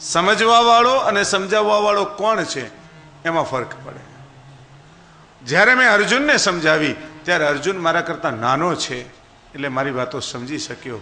સમજવા વાળો અને સમજાવવા વાળો કોણ છે, એમાં ફરક પડે. જ્યારે મેં અર્જુનને સમજાવી, ત્યારે અર્જુન મારા કરતાં નાનો છે, એટલે મારી વાતો સમજી શક્યો.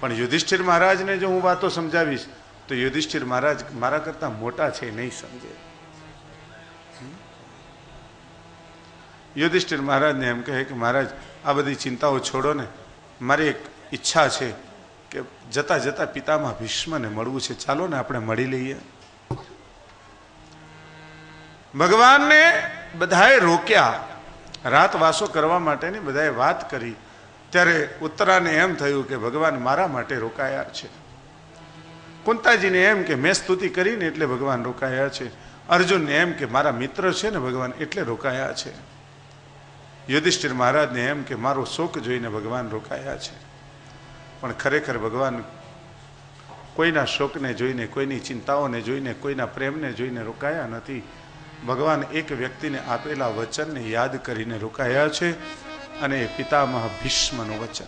પણ યુધિષ્ઠિર મહારાજને જો હું વાતો સમજાવીશ, તો યુધિષ્ઠિર મહારાજ મારા કરતાં મોટા છે, નહીં સમજે. યુધિષ્ઠિર મહારાજને એમ કહે કે મહારાજ, આ બધી ચિંતાઓ છોડો ને. મારી એક ઈચ્છા છે કે જતા જતા પિતામાં ભીષ્મને મળવું છે. ચાલો ને આપણે મળી લઈએ. ભગવાનને બધાએ રોક્યા. રાત વાસો કરવા માટેની બધાએ વાત કરી. ત્યારે ઉત્તરાને એમ થયું કે ભગવાન મારા માટે રોકાયા છે. કુંતાજીને એમ કે મેં સ્તુતિ કરીને એટલે ભગવાન રોકાયા છે. અર્જુનને એમ કે મારા મિત્ર છે ને ભગવાન એટલે રોકાયા છે. યુધિષ્ઠિર મહારાજને એમ કે મારો શોક જોઈને ભગવાન રોકાયા છે. પણ ખરેખર ભગવાન, કોઈના શોકને જોઈને, કોઈની ચિંતાઓને જોઈને, કોઈના પ્રેમને જોઈને રોકાયા નથી. ભગવાન એક વ્યક્તિને આપેલા વચનને યાદ કરીને રોકાયા છે અને પિતામહ ભીષ્મનું વચન.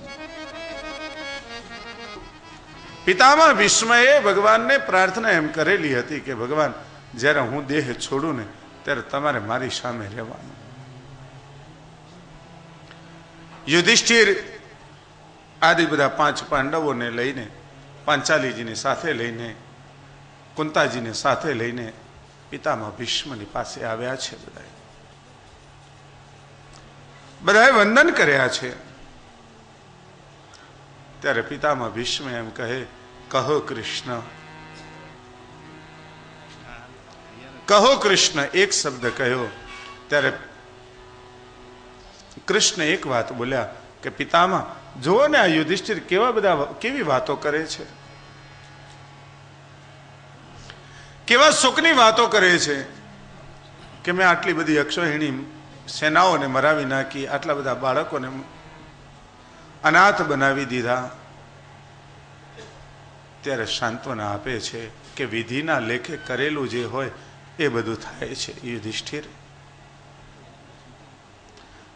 પિતામહ ભીષ્મએ ભગવાનને પ્રાર્થના એમ કરેલી હતી કે, ભગવાન, જ્યારે હું દેહ છોડું ને, ત્યારે તમારે મારી સામે રહેવાનું. યુધિષ્ઠિર આદિ બધા પાંચ પાંડવોને લઈને, પાંચાલીજીને સાથે લઈને, કુંતાજીને સાથે લઈને પિતામાં ભીષ્મની પાસે આવ્યા છે બધા બધાએ વંદન કર્યા છે. ત્યારે પિતામાં ભીષ્મ એમ કહે, કહો કૃષ્ણ. કહો કૃષ્ણ એક શબ્દ કહ્યો, ત્યારે કૃષ્ણ એક વાત બોલ્યા કે પિતામાં જુઓ ને આ યુધિષ્ઠિર કેવા બધા કેવી વાતો કરે છે. કેવા સુખની વાતો કરે છે કે મેં આટલી બધી અક્ષોહિણી સેનાઓને મરાવી નાખી, આટલા બધા બાળકોને અનાથ બનાવી દીધા. ત્યારે સાંત્વના આપે છે કે વિધિના લેખે કરેલું જે હોય એ બધું થાય છે યુધિષ્ઠિર.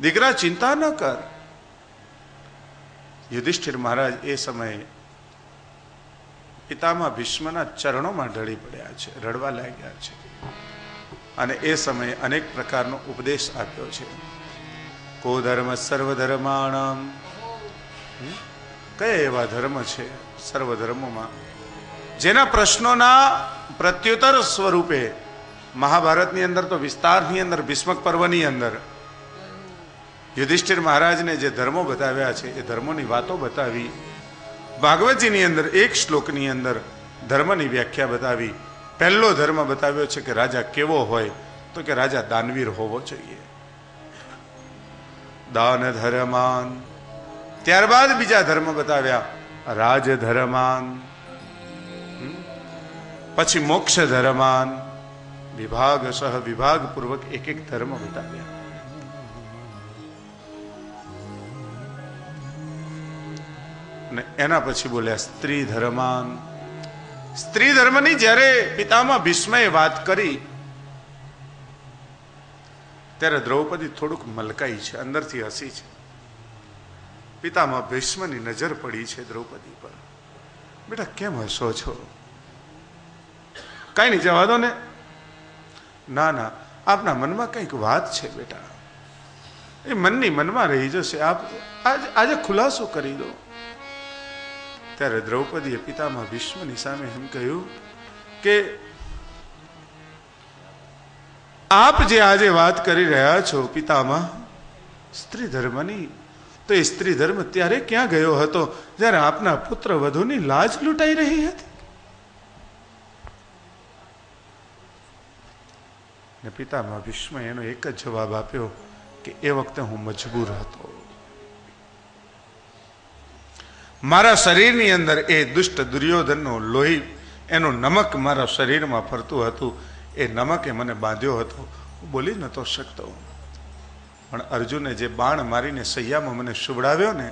દીકરા, ચિંતા ન કર. યુધિષ્ઠિર મહારાજ એ સમયે પિતામાં ભીષ્મના ચરણોમાં ઢળી પડ્યા છે, રડવા લાગ્યા છે. અને એ સમયે અનેક પ્રકારનો ઉપદેશ આપ્યો છે. કો ધર્મ સર્વધર્માણમ. કયા એવા ધર્મ છે સર્વ ધર્મોમાં જેના પ્રશ્નોના પ્રત્યુત્તર સ્વરૂપે મહાભારતની અંદર તો વિસ્તારની અંદર, ભીષ્મક પર્વની અંદર યુધિષ્ઠિર મહારાજને જે ધર્મો બતાવ્યા છે, એ ધર્મોની વાતો બતાવી, ભાગવતજીની અંદર એક શ્લોકની અંદર ધર્મની વ્યાખ્યા બતાવી. પહેલો ધર્મ બતાવ્યો છે કે રાજા કેવો હોય, તો કે રાજા દાનવીર હોવો જોઈએ. દાન ધર્માન. ત્યારબાદ બીજા ધર્મ બતાવ્યા, રાજ ધર્માન. પછી મોક્ષ ધર્માન. વિભાગ સહ વિભાગ પૂર્વક એક એક ધર્મ બતાવ્યા. અને એના પછી બોલ્યા, સ્ત્રી ધર્માન. સ્ત્રી ધર્મની જ્યારે પિતામાં ભીષ્મએ વાત કરી, ત્યારે દ્રૌપદી થોડુંક મલકાઈ છે, અંદરથી હસી છે. પિતામાં ભીષ્મની નજર પડી છે દ્રૌપદી પર. બેટા, કેમ હસો છો? કઈ નહીં, જવા દો ને. ના ના, આપના મનમાં કંઈક વાત છે, બેટા. એ મનની મનમાં રહી જશે. આપ આજે ખુલાસો કરી દો. ત્યારે દ્રૌપદીએ પિતામાં ભીષ્મની સામે એમ કહ્યું કે, આપ જે આજે વાત કરી રહ્યા છો પિતામાં, સ્ત્રી ધર્મની, તો એ સ્ત્રી ધર્મ ત્યારે ક્યાં ગયો હતો જ્યારે આપના પુત્ર વધુની લાજ લૂંટાઈ રહી હતી? ને પિતામાં ભીષ્મ એનો એક જ જવાબ આપ્યો કે, એ વખતે હું મજબૂર હતો. મારા શરીરની અંદર એ દુષ્ટ દુર્યોધનનો લોહી, એનું નમક મારા શરીરમાં ફરતું હતું, એ નમકે મને બાંધ્યો હતો. હું બોલી નહોતો શકતો પણ અર્જુને જે બાણ મારીને સૈયામાં મને શુભડાવ્યો ને,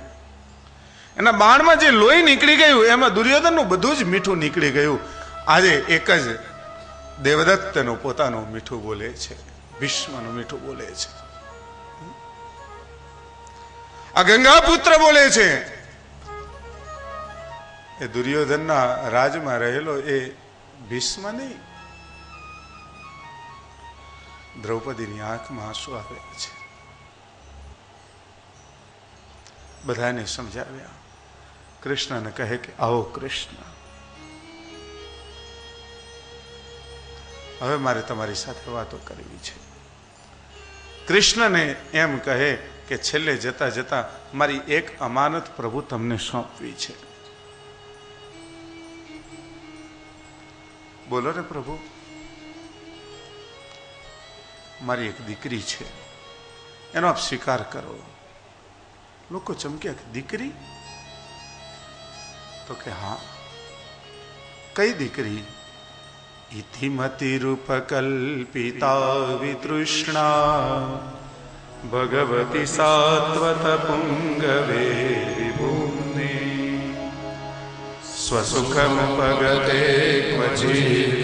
એના બાણમાં જે લોહી નીકળી ગયું, એમાં દુર્યોધનનું બધું જ મીઠું નીકળી ગયું. આજે એક જ દેવદત્તનું પોતાનું મીઠું બોલે છે, ભીષ્મનું મીઠું બોલે છે. આ ગંગા પુત્ર બોલે છે એ દુર્યોધનના રાજમાં રહેલો એ ભીષ્મ નહીં દ્રૌપદીની આંખમાં આંસુ આવ્યા છે. બધાને સમજાવ્યા. કૃષ્ણને કહે કે, આવો કૃષ્ણ. હવે મારે તમારી સાથે વાતો કરવી છે. કૃષ્ણને એમ કહે કે, છેલ્લે જતા જતા મારી એક અમાનત પ્રભુ તમને સોંપવી છે. બોલો ને પ્રભુ. મારી એક દીકરી છે. એનો આપ સ્વીકાર કરો. લોકો ચમક્યા કે દીકરી? તો કે હા. કઈ દીકરી? ઇતિમતિરૂપકલ્પિતા રૂપ કલ્પિતા વિતૃષ્ણા. ભગવતી સાત્વત પુંગવે.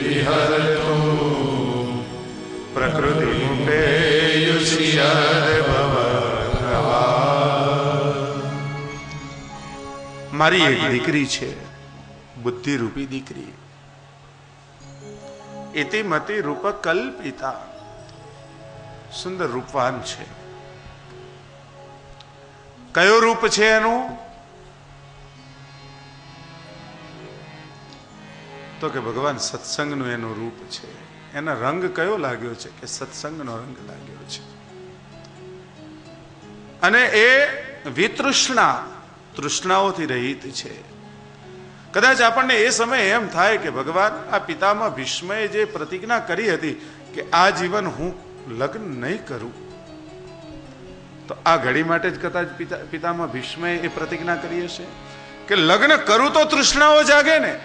વિહરતો પ્રકૃતિ મુપેયુષિયર ભવ મારી એક દીકરી છે, બુદ્ધિરૂપી દીકરી. ઇતિમતિ રૂપ કલ્પિતા સુંદર રૂપવાન છે. કયો રૂપ છે એનું? તો કે ભગવાન, સત્સંગનું એનું રૂપ છે. એના રંગ કયો લાગ્યો છે કે સત્સંગનો રંગ લાગ્યો છે? અને એ વિતૃષ્ણા, તૃષ્ણાઓથી રહિત છે. કદાચ આપણને એ સમયે એમ થાય કે ભગવાન, આ પિતામાં ભીષ્મએ જે પ્રતિજ્ઞા કરી હતી કે આ જીવન હું લગ્ન નહીં કરું, તો આ ઘડી માટે જ કદાચ પિતા પિતામાં ભીષ્મએ એ પ્રતિજ્ઞા કરી હશે? કે લગ્ન કરું તો તૃષ્ણાઓ જાગે ને?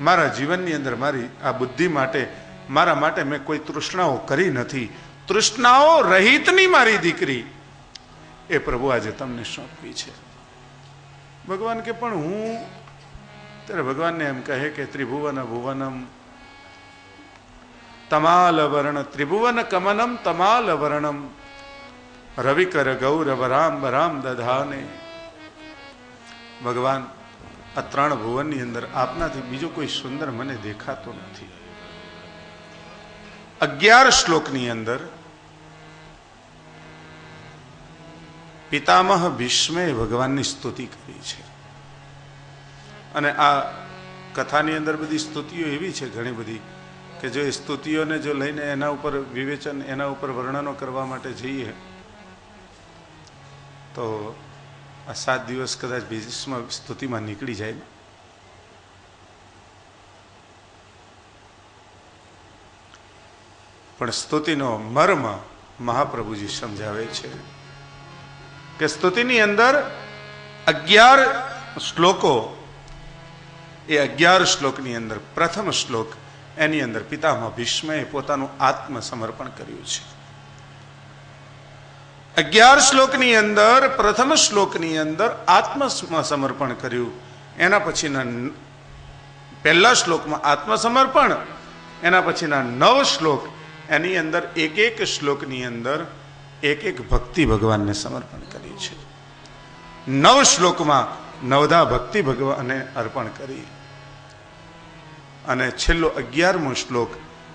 મારા જીવનની અંદર મારી આ બુદ્ધિ માટે, મારા માટે મેં કોઈ તૃષ્ણાઓ કરી નથી. તૃષ્ણાઓ રહિતની મારી દીકરી. એ પ્રભુ આજે તમને સોંપવી છે. ભગવાન કે પણ હું, ત્યારે ભગવાનને એમ કહે કે ત્રિભુવન ભુવનમ, તમાલ વર્ણ ત્રિભુવન કમનમ તમાલ વર્ણમ, રવિકર ગૌરવ રામ રામ દધાને. ભગવાન આ ત્રણ ભુવનની અંદર આપનાથી બીજો કોઈ સુંદર મને દેખાતો નથી. અગિયાર શ્લોકની અંદર, પિતામહ ભીષ્મે ભગવાનની સ્તુતિ કરી છે. અને આ કથાની અંદર બધી સ્તુતિઓ એવી છે ઘણી બધી કે જો એ સ્તુતિઓને જો લઈને એના ઉપર વિવેચન, એના ઉપર વર્ણનો કરવા માટે જઈએ, તો આ સાત દિવસ કદાચ બિઝનેસમાં સ્તુતિમાં નીકળી જાય. પણ સ્તુતિનો મર્મ મહાપ્રભુજી સમજાવે છે કે સ્તુતિની અંદર અગિયાર શ્લોકો, એ અગિયાર શ્લોકની અંદર પ્રથમ શ્લોક એની અંદર પિતામાં ભીષ્મએ પોતાનું આત્મસમર્પણ કર્યું છે. અગિયાર શ્લોકની અંદર, પ્રથમ શ્લોકની અંદર આત્મ સમર્પણ કર્યું. એના પછીના પહેલા શ્લોકમાં આત્મસમર્પણ, એના પછીના નવ શ્લોક, એની અંદર એક એક શ્લોકની અંદર એક એક ભક્તિ ભગવાનને સમર્પણ કરી છે. નવ શ્લોકમાં નવધા ભક્તિ ભગવાનને અર્પણ કરી. અને છેલ્લો અગિયારમો શ્લોક,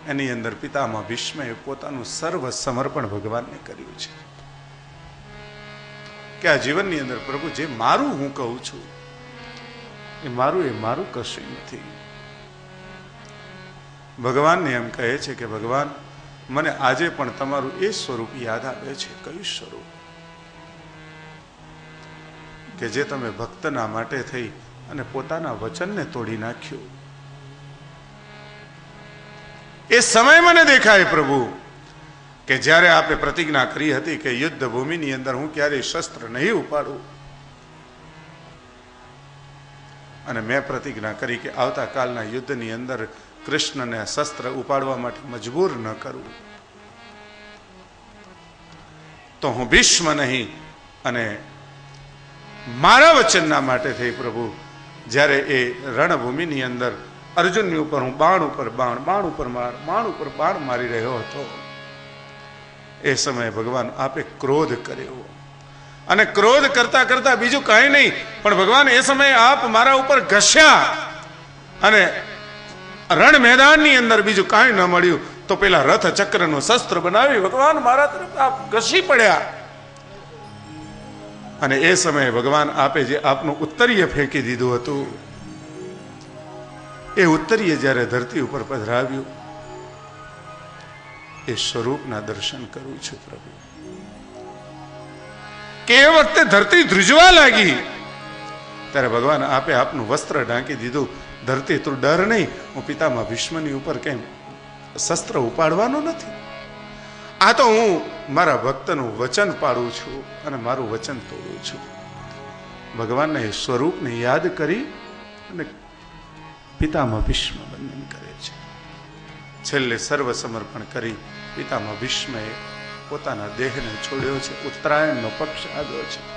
એની અંદર પિતામાં ભીષ્મએ પોતાનું સર્વ સમર્પણ ભગવાનને કર્યું છે. કે આ જીવનની અંદર પ્રભુ, જે મારું હું કહું છું, એ મારું એ મારું કશું નથી. ભગવાનને એમ કહે છે કે, ભગવાન, મને આજે પણ તમારું એ સ્વરૂપ યાદ આવે છે. કયું સ્વરૂપ? કે જે તમે ભક્તના માટે થઈ અને પોતાના વચનને તોડી નાખ્યું. એ સમય મને દેખાય પ્રભુ. કે જ્યારે આપણે પ્રતિજ્ઞા કરી હતી કે યુદ્ધ ભૂમિની અંદર હું ક્યારેય શસ્ત્ર નહીં ઉપાડું. અને મેં પ્રતિજ્ઞા કરી કે આવતાકાલના યુદ્ધની અંદર કૃષ્ણને શસ્ત્ર ઉપાડવા માટે મજબૂર ન કરું. તો હું ભીષ્મ નહીં અને મારા વચનના માટે થઈ પ્રભુ, જ્યારે એ રણભૂમિની અંદર અર્જુનની ઉપર હું બાણ ઉપર બાણ બાણ ઉપર માર, બાણ ઉપર બાણ મારી રહ્યો હતો. એ સમયે ભગવાન આપે ક્રોધ કર્યો. અને ક્રોધ કરતા કરતા બીજું કાંઈ નહીં, પણ ભગવાન એ સમયે આપ મારા ઉપર ઘસ્યા. અને રણ મેદાનની અંદર બીજું કાંઈ ન મળ્યું, તો પેલા રથ ચક્રનું શસ્ત્ર બનાવી ભગવાન મારા તરફ આપ ઘસી પડ્યા. અને એ સમયે ભગવાન આપે જે આપનું ઉત્તરીય ફેંકી દીધું હતું, એ ઉત્તરીય જ્યારે ધરતી ઉપર પધરાવ્યું એ સ્વરૂપના દર્શન કરું છું પ્રભુ. કે એ વખતે ધરતી ધ્રુજવા લાગી. ત્યારે ભગવાન આપે આપનું વસ્ત્ર ઢાંકી દીધું. ધરતી તું ડર નહીં. હું પિતામાં ભીષ્મની ઉપર કેમ શસ્ત્ર ઉપાડવાનો નથી? આ તો હું મારા ભક્તનું વચન પાડું છું અને મારું વચન તોડું છું. ભગવાનને સ્વરૂપને યાદ કરી અને પિતામાં ભીષ્મ બંધન કરે છેલ્લે સર્વ સમર્પણ કરી પિતામાં ભીષ્મએ પોતાના દેહને છોડ્યો છે. ઉત્તરાયણનો પક્ષ આવ્યો છે.